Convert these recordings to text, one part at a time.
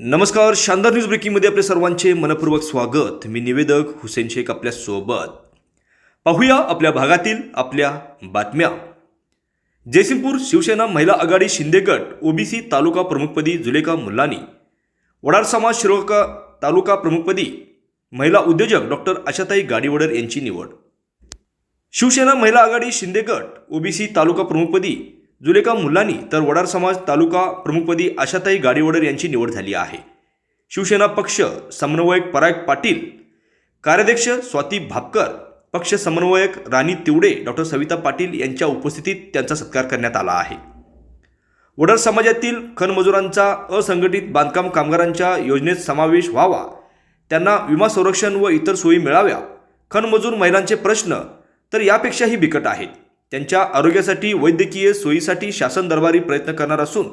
नमस्कार शानदार न्यूज ब्रेकिंगमध्ये आपले सर्वांचे मनपूर्वक स्वागत. मी निवेदक हुसेन शेख आपल्यासोबत. पाहूया आपल्या भागातील आपल्या बातम्या. जयसिंगपूर शिवसेना महिला आघाडी शिंदे गट ओबीसी तालुका प्रमुखपदी जुलेखा मुल्लानी. वडार समाज शिरोका तालुका प्रमुखपदी महिला उद्योजक डॉक्टर आशाताई गाडीवडर यांची निवड. शिवसेना महिला आघाडी शिंदे गट ओबीसी तालुका प्रमुखपदी जुलेका मुल्लानी तर वडार समाज तालुका प्रमुखपदी आशाताई गाडीवडर यांची निवड झाली आहे. शिवसेना पक्ष समन्वयक पराग पाटील कार्याध्यक्ष स्वाती भापकर पक्ष समन्वयक राणी तिवडे डॉक्टर सविता पाटील यांच्या उपस्थितीत त्यांचा सत्कार करण्यात आला आहे. वडार समाजातील खनमजुरांचा असंघटित बांधकाम कामगारांच्या योजनेत समावेश व्हावा त्यांना विमा संरक्षण व इतर सोयी मिळाव्या खनमजूर महिलांचे प्रश्न तर यापेक्षाही बिकट आहेत. त्यांच्या आरोग्यासाठी वैद्यकीय सोयीसाठी शासन दरबारी प्रयत्न करणार असून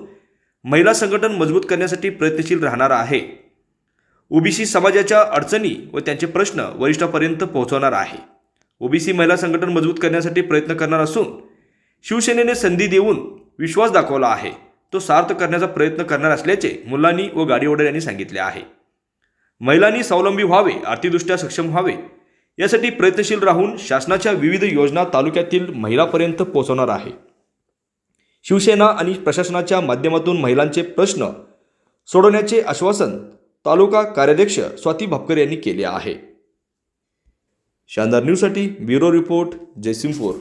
महिला संघटन मजबूत करण्यासाठी प्रयत्नशील राहणार आहे. ओबीसी समाजाच्या अडचणी व त्यांचे प्रश्न वरिष्ठापर्यंत पोहोचवणार आहे. ओबीसी महिला संघटन मजबूत करण्यासाठी प्रयत्न करणार असून शिवसेनेने संधी देऊन विश्वास दाखवला आहे. तो सार्थ करण्याचा प्रयत्न करणार असल्याचे मुलांनी व गाडीओडर यांनी सांगितले आहे. महिलांनी स्वावलंबी व्हावे आर्थिकदृष्ट्या सक्षम व्हावे यासाठी प्रयत्नशील राहून शासनाच्या विविध योजना तालुक्यातील महिलापर्यंत पोहोचवणार आहे. शिवसेना आणि प्रशासनाच्या माध्यमातून महिलांचे प्रश्न सोडवण्याचे आश्वासन तालुका कार्याध्यक्ष स्वाती भापकर यांनी केले आहे. शानदार न्यूजसाठी ब्युरो रिपोर्ट जयसिंगपूर.